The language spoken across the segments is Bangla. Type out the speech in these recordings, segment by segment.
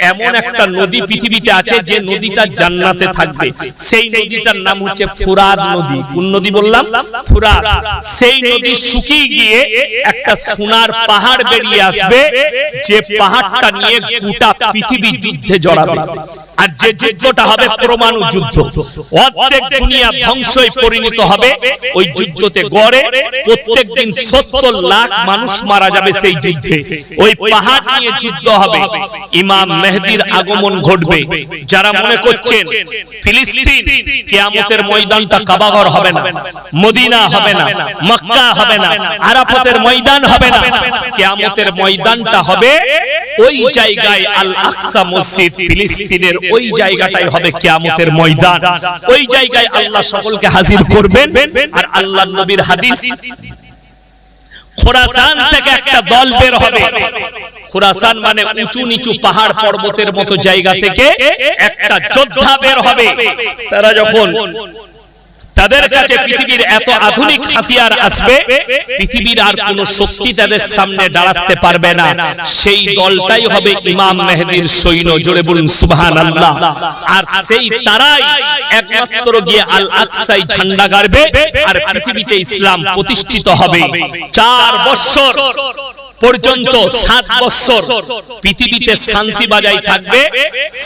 এমন একটা নদী পৃথিবীতে আছে যে নদীটা জান্নাতে থাকবে। সেই নদীটার নাম হচ্ছে ফুরাদ নদী। কোন নদী বললাম? ফুরাদ। সেই নদী শুকিয়ে গিয়ে একটা সোনার পাহাড় বেরিয়ে আসবে যে পাহাড়টা নিয়ে গোটা পৃথিবী যুদ্ধে জড়াবে। আর যে যুদ্ধটা হবে পরমাণু যুদ্ধ। অর্ধেক দুনিয়া ধ্বংসই পরিণত হবে, ওই যুদ্ধতে গড়ে প্রত্যেক দিন সত্তর লাখ মানুষ মারা যাবে সেই যুদ্ধে। ওই পাহাড় নিয়ে যুদ্ধ হবে, ইমাম মেহদির আগমন ঘটবে। যারা মনে করছেন ফিলিস্তিন কিয়ামতের ময়দানটা কাবাগর হবে না, মদিনা হবে না, মক্কা হবে না, আরাফাতের ময়দান হবে না, কিয়ামতের ময়দানটা হবে ওই জায়গায় আল আকসা মসজিদ ফিলিস্তিনের ওই জায়গাটাই হবে কিয়ামতের ময়দান। ওই জায়গায় আল্লাহ সকলকে হাজির করবেন আর আল্লাহ নবীর হাদিস খোরাসান থেকে একটা দল বের হবে। খোরাসান মানে উঁচু নিচু পাহাড় পর্বতের মতো জায়গা থেকে একটা যোদ্ধা বের হবে। তারা যখন তাদের কাছে পৃথিবীর এত আধুনিক হাতিয়ার আসবে, পৃথিবীর আর কোন শক্তি তাদের সামনে দাঁড়াতে পারবে না। সেই দলটাই হবে ইমাম মেহেদির সৈন্য, জোরে বলুন সুবহান আল্লাহ আর সেই তারাই একমাত্র গিয়ে আল আকসাই ঝান্ডা গাড়বে, আর পৃথিবীতে ইসলাম প্রতিষ্ঠিত হবে। চার বছর পর্যন্ত সাত বছর পৃথিবীতে শান্তি বাজাই থাকবে।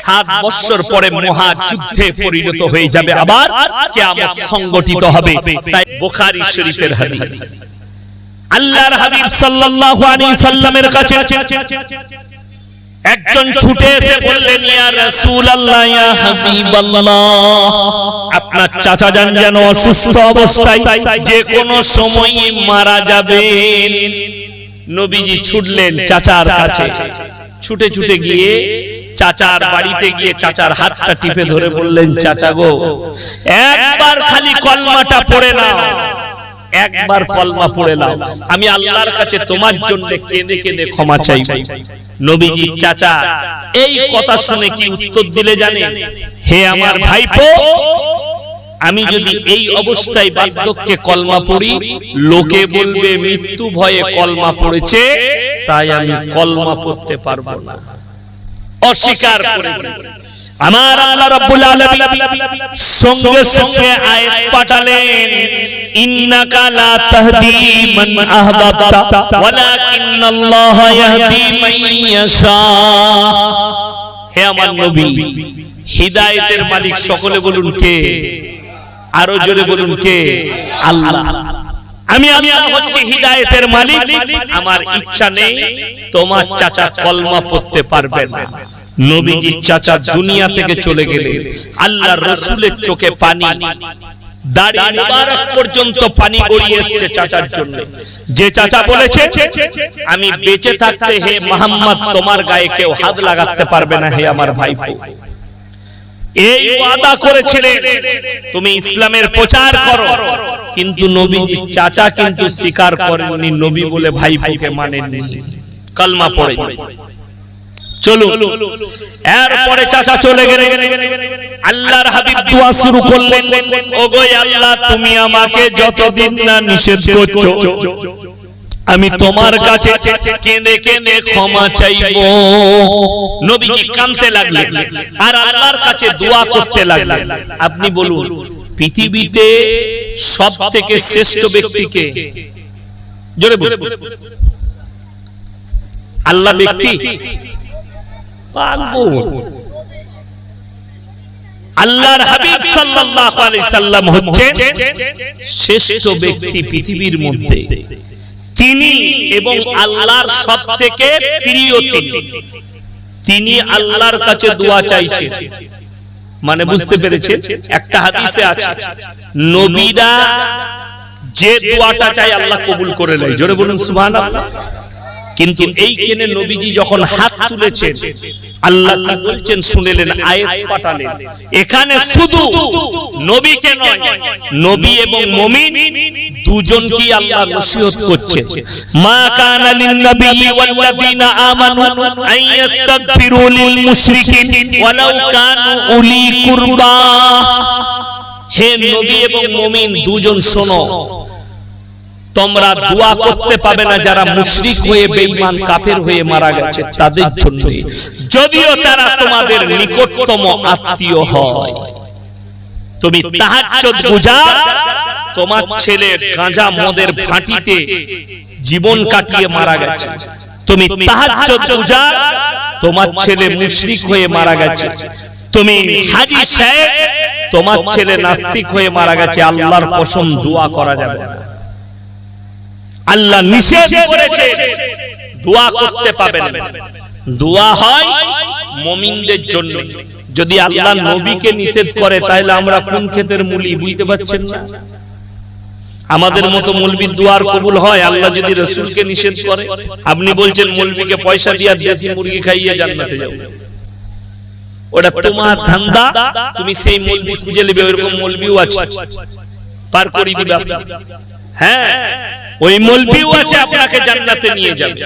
সাত বছর পরে মহাযুদ্ধে পরিণত হয়ে যাবে আবার কিয়ামত সংগঠিত হবে। তাই বুখারী শরীফের হাদিস। আল্লাহর হাবিব সাল্লাল্লাহু আলাইহি সাল্লামের কাছে একজন ছুটে এসে বললেন ইয়া রাসূলুল্লাহ ইয়া হাবিবাল্লাহ আপনার চাচা যান যেন অসুস্থ অবস্থায় যে কোনো সময় মারা যাবেন। নবীজি ছুটলেন চাচার কাছে। ছুটে ছুটে গিয়ে চাচার বাড়িতে গিয়ে চাচার হাতটা টিপে ধরে বললেন, চাচা গো, একবার খালি কলমাটা পড়ে নাও। একবার কলমা পড়ে নাও। আমি আল্লাহর কাছে তোমার জন্য কেঁদে কেঁদে ক্ষমা চাই। নবীজি, চাচা, এই কথা শুনে কি উত্তর দিলে জানে? হে আমার ভাইপো আমি যদি এই অবস্থায় বার্ধক্যে কলমা পড়ি লোকে বলবে মৃত্যু ভয়ে কলমা পড়েছে তাই আমি কলমা পড়তে পারব না। অস্বীকার করে আমার আল্লাহ রাব্বুল আলামিন সঙ্গে সঙ্গে আয়াত পাঠালেন ইন্নাকা লা তাহদি মান আহবাবতা ওয়ালাকিন্নাল্লাহ ইয়াহদি মান ইয়াশা। হে আমার নবী হিদায়াতের মালিক সকলে বলুন কে? আরও জোরে বলুন কে? আল্লাহ। আমি আল্লাহ হচ্ছে হিদায়াতের মালিক। আমার ইচ্ছা নেই তোমার চাচা কলমা পড়তে পারবে না। নবীজি চাচা দুনিয়া থেকে চলে গেলে আল্লাহ রসুলের চোখে পানি। দাড়ি মুবারক পর্যন্ত পানি গড়িয়ে এসেছে চাচার জন্য। যে চাচা বলেছে আমি বেঁচে থাকতে হে মোহাম্মদ তোমার গায়ে কেউ হাত লাগাতে পারবে না হে আমার ভাইপো। এই ওয়াদা করেছিলেন। তুমি ইসলামের প্রচার করো। কিন্তু নবীজি চাচা কিন্তু স্বীকার করেননি, নবী বলে ভাই ভাইকে মানেননি। কালমা পড়ে। চলো এরপরে চাচা চলে গেলে আল্লাহর হাবিব দোয়া শুরু করলেন। ওগো আল্লাহ, তুমি আমাকে যতদিন না নিষেধ করছ আমি তোমার কাছে কেঁদে কেঁদে ক্ষমা চাইব। নবীজি কাঁদতে লাগলেন। আর আল্লাহর কাছে দোয়া করতে লাগলেন। আপনি বলুন পৃথিবীতে সব থেকে শ্রেষ্ঠ ব্যক্তিকে জোরে বলুন। আল্লাহ ব্যক্তি। পাগল আল্লাহর হাবিব সাল্লাল্লাহু আলাইহি সাল্লাম হচ্ছেন শ্রেষ্ঠ ব্যক্তি পৃথিবীর মধ্যে। তিনি এবং আল্লাহর সব থেকে প্রিয় তিনি। তিনি। আল্লাহর কাছে দোয়া চাইছে মানে বুঝতে পেরেছে একটা হাদিসে আছে নবীরা যে দোয়াটা চাই আল্লাহ কবুল করে নেয়। জোরে বলুন সুবহানাল্লাহ। কিন্তু এই কেনে নবীজি যখন হাত তুলেছেন আল্লাহ বলছেন শুনেলেন আয়াত পাঠালেন। এখানে শুধু নবীকে নয় নবী এবং মুমিন দুজনকেই আল্লাহ নসিহত করছেন মা কানা লিন নবী ওয়াল্লাযিনা আমানু আন ইস্তাগফিরু লিল মুশরিকিন ওয়ালাউ কানু উলি কুরবা। হে নবী এবং মুমিন দুজন শোনো। তোমরা দোয়া করতে পাবে না যারা মুশরিক হয়ে বেঈমান কাফের হয়ে মারা গেছে তাদের জন্য। যদিও তারা তোমাদের নিকটতম আত্মীয় হয়। তুমি তাহাজ্জুদ গুজার তোমার ছেলে গাঁজা মদের ফাঁটিতে জীবন কাটিয়ে মারা গেছে। তুমি তাহাজ্জুদ গুজার তোমার ছেলে মুশরিক হয়ে মারা গেছে। তুমি হাজি সাহেব তোমার ছেলে নাস্তিক হয়ে মারা গেছে। আল্লাহর কসম দোয়া করা যাবে না। আল্লাহ নিষেধ করেছে। দোয়া করতে পাবেন। দোয়া হয় মুমিনদের জন্য। যদি আল্লাহ নবীকে নিষেধ করে, তাহলে আমরা কোন ক্ষেতের মূলি বুঝতে পারছেন না? আমাদের মতো মৌলবীর দোয়ার কবুল হয়, আল্লাহ যদি রসুলকে নিষেধ করে। আপনি বলছেন মৌলবীকে পয়সা দিয়ে দেশি মুরগি খাইয়ে জান্নাতে যাও। ওটা তোমার ধান্দা, তুমি সেই মৌলবি খুঁজে নেবে, ওইরকম মৌলবিও আছে। পার করে দিবে। হ্যাঁ। ওই মলবিও আছে আপনাকে জান্নাতে নিয়ে যাবে।